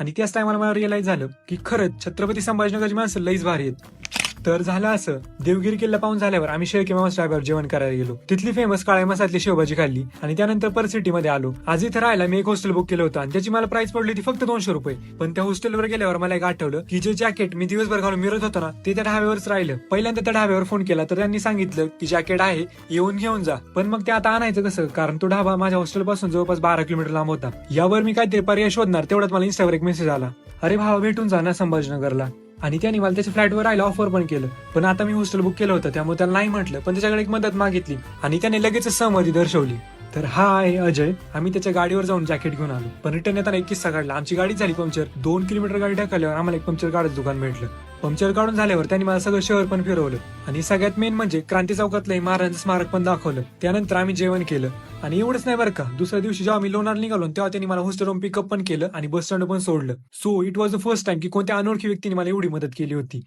आणि त्याच टायमाला मला रिअलाईज झालं की खरंच छत्रपती संभाजीनगरची माणसं लईच भारी आहेत. तर झालं असं. देवगिरी किल्ला पाहून झाल्यावर आम्ही शेळके मामा ढाब्यावर जेवण करायला गेलो. तिथली फेमस काळ्या मसातली शेवभाजी खाल्ली आणि त्यानंतर पर सिटी मध्ये आलो. आज इथे राहायला मी एक हॉस्टेल बुक केलं होतं आणि त्याची मला प्राइस पडली होती फक्त दोनशे रुपये. पण त्या हॉस्टेलवर गेल्यावर मला एक आठवलं की जे जॅकेट मी दिवसभर घालून मिरत होतो ना ते त्या ढाब्यावरच राहिलं. पहिल्यांदा त्या ढाब्यावर फोन केला तर त्यांनी सांगितलं की जॅकेट आहे येऊन घेऊन जा. पण मग ते आता आणायचं कसं? कारण तो ढाबा माझ्या हॉस्टेल पासून जवळपास बारा किलोमीटर लांब होता. यावर मी काहीतरी पर्याय शोधणार तेवढ्यात मला इंस्टावर एक मेसेज आला. अरे भावा भेटून जा ना संभाजीनगरला. आणि त्याने मला त्याच्या फ्लॅटवर राहायला ऑफर पण केलं. पण आता मी हॉस्टेल बुक केलं होतं त्यामुळे त्याला नाही म्हटलं. पण त्याच्याकडे एक मदत मागितली आणि त्याने लगेच सहमती दर्शवली. तर हा आहे अजय. आम्ही त्याच्या गाडीवर जाऊन जॅकेट घेऊन आलो. पण रिटर्न येताना एक किस्सा काढला. आमची गाडी झाली पंक्चर दोन किलोमीटर गाडी टाकल्यावर आम्हाला एक पंक्चर गाडीचं दुकान भेटलं. पंक्चर काढून झाल्यावर त्यांनी मला सगळं शहर पण फिरवलं. आणि सगळ्यात मेन म्हणजे क्रांती चौकातलं महाराजांचं स्मारक पण दाखवलं. त्यानंतर आम्ही जेवण केलं. आणि एवढंच नाही बरं का दुसऱ्या दिवशी जेव्हा आम्ही लोणार निघालो तेव्हा त्यांनी मला हॉस्टेलवरून पिकअप पण केलं आणि बस स्टँड पण सोडलं. So it was the first time की कोणत्या अनोळखी व्यक्तीने मला एवढी मदत केली होती.